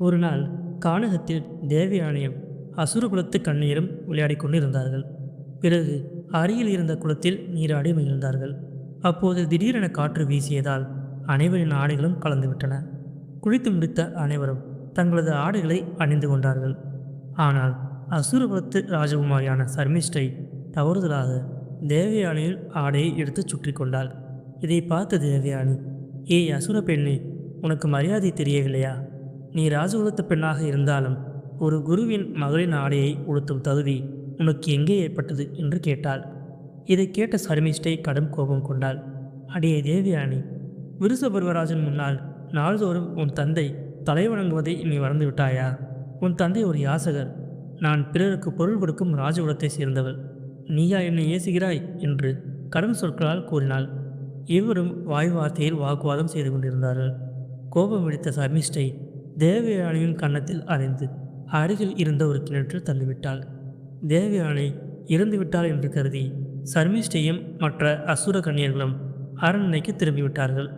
ஒரு நாள் கானகத்தில் தேவயானையும் அசுரகுலத்து கண்ணீரும் விளையாடிக் கொண்டிருந்தார்கள். பிறகு அருகில் இருந்த குளத்தில் நீராடி மகிழ்ந்தார்கள். அப்போது திடீரென காற்று வீசியதால் அனைவரின் ஆடைகளும் கலந்துவிட்டன. குளித்து முடித்த அனைவரும் தங்களது ஆடைகளை அணிந்து கொண்டார்கள். ஆனால் அசுரகுலத்து ராஜகுமாரியான சர்மிஷ்டை தவறுதலாக தேவயானியில் ஆடையை எடுத்து சுற்றி கொண்டாள். இதை பார்த்த தேவயானி ஏய் அசுர பெண்ணே உனக்கு மரியாதை தெரியவில்லையா? நீ ராஜகுலத்து பெண்ணாக இருந்தாலும் ஒரு குருவின் மகளின் ஆடையை உடுத்தும் தகுதி உனக்கு எங்கே ஏற்பட்டது என்று கேட்டாள். இதை கேட்ட சர்மிஷ்டை கடும் கோபம் கொண்டாள். அடியே தேவயானி விருசபர்வராஜன் முன்னால் நாள்தோறும் உன் தந்தை தலை வணங்குவதை நீ மறந்து விட்டாயா? உன் தந்தை ஒரு யாசகர். நான் பிறருக்கு பொருள் கொடுக்கும் ராஜகுலத்தை சேர்ந்தவள். நீயா என்னை ஏசுகிறாய்? என்று கடும் சொற்களால் கூறினாள். இருவரும் வாய் வார்த்தையில் வாக்குவாதம் செய்து கொண்டிருந்தார்கள். கோபம் வெடித்த சர்மிஷ்டை தேவயானையின் கன்னத்தில் அறைந்து அருகில் இருந்த ஒரு கிணற்றில் தள்ளிவிட்டாள். தேவயானை இறந்துவிட்டாள் என்று கருதி சர்மிஷ்டையும் மற்ற அசுர கன்னியர்களும் அரண்மனைக்கு திரும்பிவிட்டார்கள்.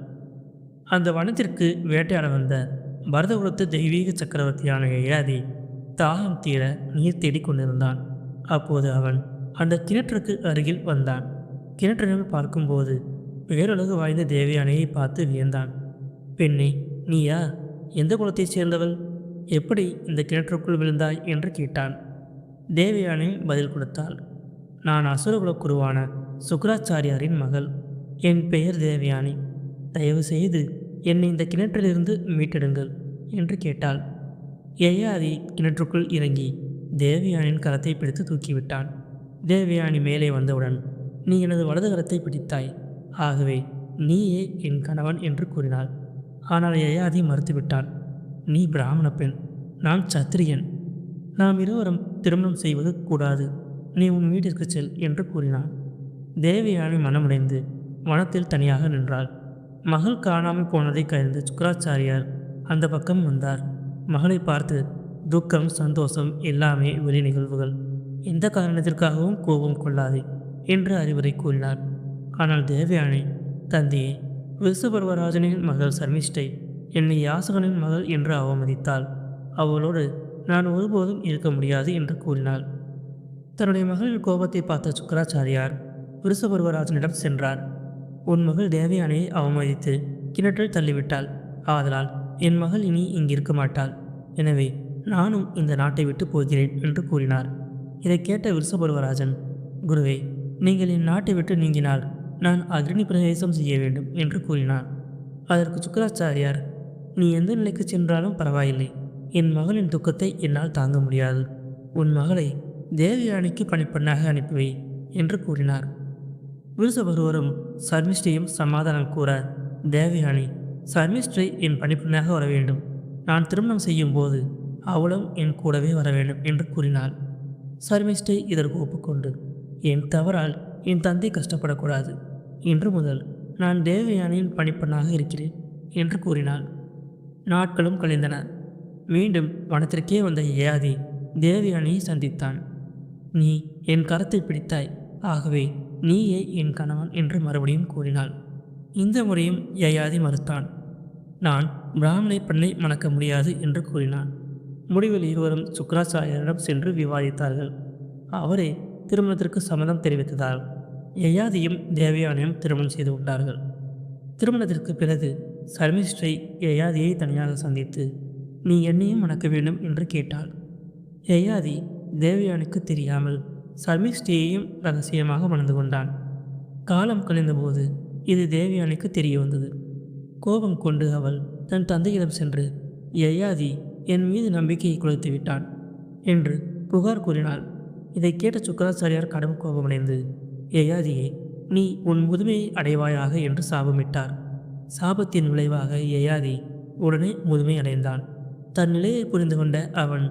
அந்த வனத்திற்கு வேட்டையாட வந்த பரதபுரத்து தெய்வீக சக்கரவர்த்தியான யயாதி தாகம் தீர நீர் தேடிக் கொண்டிருந்தான். அப்போது அவன் அந்த கிணற்றுக்கு அருகில் வந்தான். கிணற்றினால் பார்க்கும்போது பேரழகு வாய்ந்த தேவயானையை பார்த்து வியந்தான். பெண்ணே நீயா? எந்த குலத்தைச் சேர்ந்தவள்? எப்படி இந்த கிணற்றுக்குள் விழுந்தாய்? என்று கேட்டான். தேவயானை பதில் கொடுத்தாள். நான் அசுரகுல குருவான சுக்கராச்சாரியாரின் மகள். என் பெயர் தேவயானி. தயவு செய்து என்னை இந்த கிணற்றிலிருந்து மீட்டெடுங்கள் என்று கேட்டாள். யயாதி கிணற்றுக்குள் இறங்கி தேவயானின் கரத்தை பிடித்து தூக்கிவிட்டான். தேவயானி மேலே வந்தவுடன் நீ எனது வலது கரத்தை பிடித்தாய். ஆகவே நீயே என் கணவன் என்று கூறினாள். ஆனால் யயாதி மறுத்துவிட்டான் நீ பிராமண பெண். நான் சத்திரியன். நாம் இருவரும் திருமணம் செய்வது கூடாது. நீ உன் வீட்டிற்கு செல் என்று கூறினான். தேவயானி மனமுடைந்து வனத்தில் தனியாக நின்றாள். மகள் காணாமல் போனதை கருந்து சுக்கராச்சாரியார் அந்த பக்கம் வந்தார். மகளை பார்த்து துக்கம் சந்தோஷம் எல்லாமே வெளி நிகழ்வுகள். எந்த காரணத்திற்காகவும் கோபம் கொள்ளாதே என்று அறிவுரை கூறினார். ஆனால் தேவயானி தந்தையே விசுபர்வராஜனின் மகள் சர்மிஷ்டை என்னை யாசகனின் மகள் என்று அவமதித்தாள். அவளோடு நான் ஒருபோதும் இருக்க முடியாது என்று கூறினாள். தன்னுடைய மகளின் கோபத்தை பார்த்த சுக்கராச்சாரியார் விருசபர்வராஜனிடம் சென்றார். உன் மகள் தேவயானையை அவமதித்து கிணற்றில் தள்ளிவிட்டாள். ஆதலால் என் மகள் இனி இங்கிருக்க மாட்டாள். எனவே நானும் இந்த நாட்டை விட்டு போகிறேன் என்று கூறினார். இதை கேட்ட விருசபர்வராஜன் குருவே நீங்கள் என் நாட்டை விட்டு நீங்கினால் நான் அக்னி பிரவேசம் செய்ய வேண்டும் என்று கூறினார் அதற்கு சுக்கராச்சாரியார் நீ எந்த நிலைக்கு சென்றாலும் பரவாயில்லை. என் மகளின் துக்கத்தை என்னால் தாங்க முடியாது. உன் மகளை தேவயானிக்கு பணிப்பெண்ணாக அனுப்பிவை என்று கூறினார். விருசபருவரும் சர்மிஷ்டையும் சமாதானம் கூற தேவயானி சர்மிஷ்டை என் பணிப்பெண்ணாக வர வேண்டும். நான் திருமணம் செய்யும் போது அவளும் என் கூடவே வர வேண்டும் என்று கூறினாள். சர்மிஷ்டை இதற்கு ஒப்புக்கொண்டு என் தவறால் என் தந்தை கஷ்டப்படக்கூடாது. இன்று முதல் நான் தேவயானியின் பணிப்பெண்ணாக இருக்கிறேன் என்று கூறினாள். நாட்களும் கழிந்தன. மீண்டும் வனத்திற்கே வந்த ஏயாதி தேவயானியை சந்தித்தான். நீ என் கரத்தை பிடித்தாய். ஆகவே நீயே என் கணவன் என்று மறுபடியும் கூறினாள். இந்த முறையும் யயாதி மறுத்தான். நான் பிராமணை பெண்ணை மணக்க முடியாது என்று கூறினான். முடிவில் இருவரும் சுக்கராச்சாரியரிடம் சென்று விவாதித்தார்கள். அவரே திருமணத்திற்கு சம்மதம் தெரிவித்ததால் யயாதியும் தேவயானையும் திருமணம் செய்து கொண்டார்கள். திருமணத்திற்கு பிறகு சர்மிஸ்டை யயாதியை தனியாக சந்தித்து நீ என்னையும் மணக்க வேண்டும் என்று கேட்டாள். யயாதி தேவயானுக்கு தெரியாமல் சர்மிஷ்டியையும் ரகசியமாக மணந்து கொண்டான். காலம் கழிந்தபோது இது தேவயானுக்கு தெரிய வந்தது. கோபம் கொண்டு அவள் தன் தந்தையிடம் சென்று யயாதி என் மீது நம்பிக்கையை குலைத்து விட்டான் என்று புகார் கூறினாள். இதை கேட்ட சுக்கராச்சாரியார் கடும் கோபமடைந்து யயாதியே நீ உன் முதுமையை அடைவாயாக என்று சாபமிட்டார். சாபத்தின் விளைவாக யயாதி உடனே முதுமை அடைந்தான். தன் நிலையை புரிந்து கொண்ட அவன்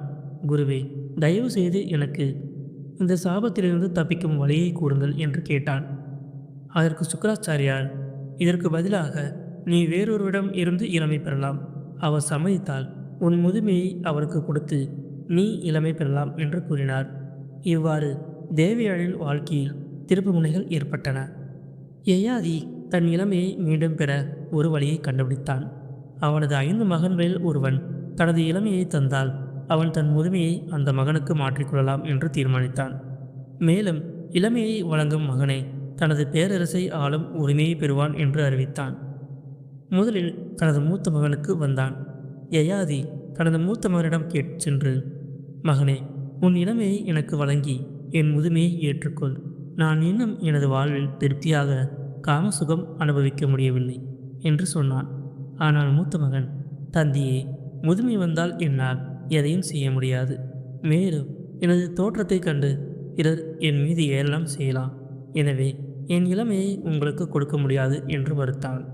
குருவே தயவு செய்து எனக்கு இந்த சாபத்திலிருந்து தப்பிக்கும் வழியை கூறுங்கள் என்று கேட்டான். அதற்கு சுக்கராச்சாரியார் இதற்கு பதிலாக நீ வேறொருவிடம் இருந்து இளமை பெறலாம். அவர் சம்மதித்தால் உன் முதுமையை அவருக்கு கொடுத்து நீ இளமை பெறலாம் என்று கூறினார். இவ்வாறு தேவியாளின் வாழ்க்கையில் திருப்புமுனைகள் ஏற்பட்டன. யயாதி தன் இளமையை மீண்டும் பெற ஒரு வழியை கண்டுபிடித்தான். அவனது ஐந்து மகன்களில் ஒருவன் தனது இளமையை தந்தால் அவன் தன் முதுமையை அந்த மகனுக்கு மாற்றிக்கொள்ளலாம் என்று தீர்மானித்தான். மேலும் இளமையை வழங்கும் மகனே தனது பேரரசை ஆளும் உரிமையை பெறுவான் என்று அறிவித்தான். முதலில் தனது மூத்த மகனுக்கு வந்தான். யயாதி தனது மூத்த மகனிடம் கேட் சென்று மகனே உன் இளமையை எனக்கு வழங்கி என் முதுமையை ஏற்றுக்கொள். நான் இன்னும் எனது வாழ்வில் திருப்தியாக காமசுகம் அனுபவிக்க முடியவில்லை என்று சொன்னான். ஆனால் மூத்த மகன் தந்தையே முதுமை வந்தால் என்னால் எதையும் செய்ய முடியாது. மேலும் எனது தோற்றத்தைக் கண்டு பிறர் என் மீது ஏறலாம் செய்யலாம். எனவே என் இளமையை உங்களுக்கு கொடுக்க முடியாது என்று மறுத்தான்.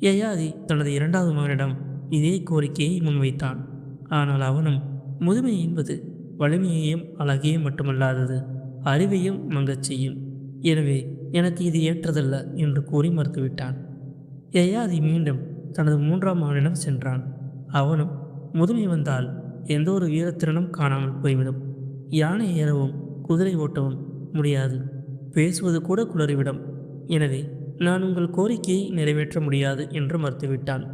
யயாதி தனது இரண்டாவது மகனிடம் இதே கோரிக்கையை முன்வைத்தான். ஆனால் அவனும் முதுமை என்பது வலிமையையும் அழகையும் மட்டுமல்லாதது. அறிவையும் மங்கச் செய்யும். எனவே எனக்கு இது ஏற்றதல்ல என்று கூறி மறுத்துவிட்டான். யயாதி மீண்டும் தனது மூன்றாம் மகனிடம் சென்றான். அவனும் முதுமை வந்தால் எந்த ஒரு வீரத்திறனும் காணாமல் போய்விடும். யானை ஏறவும் குதிரை ஓட்டவும் முடியாது. பேசுவது கூட குளறிவிடும். எனவே நான் உங்கள் கோரிக்கையை நிறைவேற்ற முடியாது என்று மறுத்துவிட்டான்.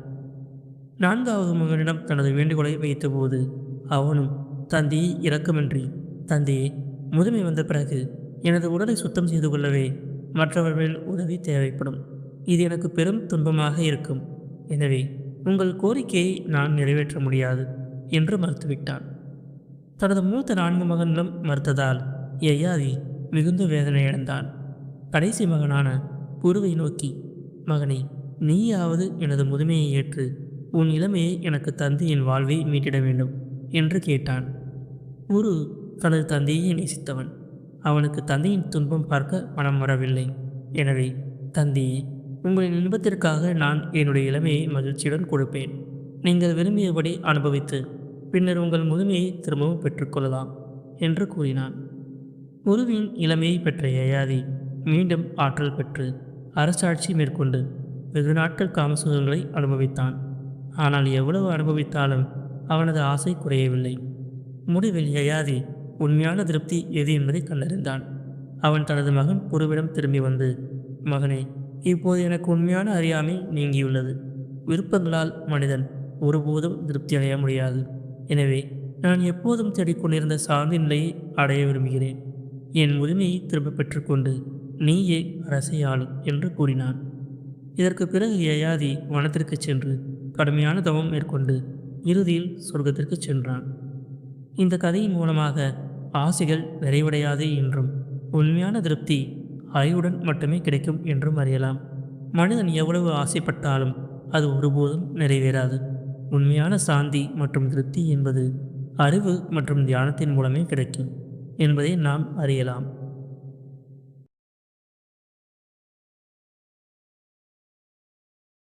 நான்காவது மகனிடம் தனது வேண்டுகோளை வைத்தபோது அவனும் தந்தையை இரக்கமின்றி தந்தையே முதுமை வந்த பிறகு எனது உடலை சுத்தம் செய்து கொள்ளவே மற்றவர்களின் உதவி தேவைப்படும். இது எனக்கு பெரும் துன்பமாக இருக்கும். எனவே உங்கள் கோரிக்கையை நான் நிறைவேற்ற முடியாது என்று மறுத்துவிட்டான். தனது மூத்த நான்கு மகன்களும் மறுத்ததால் யயாதி மிகுந்த வேதனையடைந்தான் கடைசி மகனான குருவை நோக்கி மகனே நீயாவது எனது முதுமையை ஏற்று உன் இளமையை எனக்கு தந்து என் வாழ்வை மீட்டிட வேண்டும் என்று கேட்டான். குரு தனது தந்தையை நேசித்தவன். அவனுக்கு தந்தையின் துன்பம் பார்க்க மனம் வரவில்லை. எனவே தந்தையே உங்களின் இன்பத்திற்காக நான் என்னுடைய இளமையை மகிழ்ச்சியுடன் கொடுப்பேன். நீங்கள் விரும்பியபடி அனுபவித்து பின்னர் உங்கள் முதுமையை திரும்பவும் பெற்றுக்கொள்ளலாம் என்று கூறினான். குருவின் இளமையை பெற்ற யயாதி மீண்டும் ஆற்றல் பெற்று அரசாட்சி மேற்கொண்டு வெகு நாட்கள் காமசுகங்களை அனுபவித்தான். ஆனால் எவ்வளவு அனுபவித்தாலும் அவனது ஆசை குறையவில்லை. முடிவில் யயாதி உண்மையான திருப்தி எது என்பதை கண்டறிந்தான். அவன் தனது மகன் குருவிடம் திரும்பி வந்து மகனே இப்போது எனக்கு உண்மையான அறியாமை நீங்கியுள்ளது. விருப்பங்களால் மனிதன் ஒருபோதும் திருப்தி அடைய முடியாது. எனவே நான் எப்போதும் தேடிக்கொண்டிருந்த சார்ந்த நிலையை அடைய விரும்புகிறேன். என் உரிமையை திரும்ப பெற்றுக்கொண்டு நீயே அரசை ஆளு என்று கூறினான். இதற்கு பிறகு யயாதி வனத்திற்கு சென்று கடுமையான தவம் மேற்கொண்டு இறுதியில் சொர்க்கத்திற்கு சென்றான். இந்த கதையின் மூலமாக ஆசைகள் நிறைவடையாது என்றும் உண்மையான திருப்தி அறிவுடன் மட்டுமே கிடைக்கும் என்றும் அறியலாம். மனிதன் எவ்வளவு ஆசைப்பட்டாலும் அது ஒருபோதும் நிறைவேறாது. உண்மையான சாந்தி மற்றும் திருப்தி என்பது அறிவு மற்றும் தியானத்தின் மூலமே கிடைக்கும் என்பதை நாம் அறியலாம்.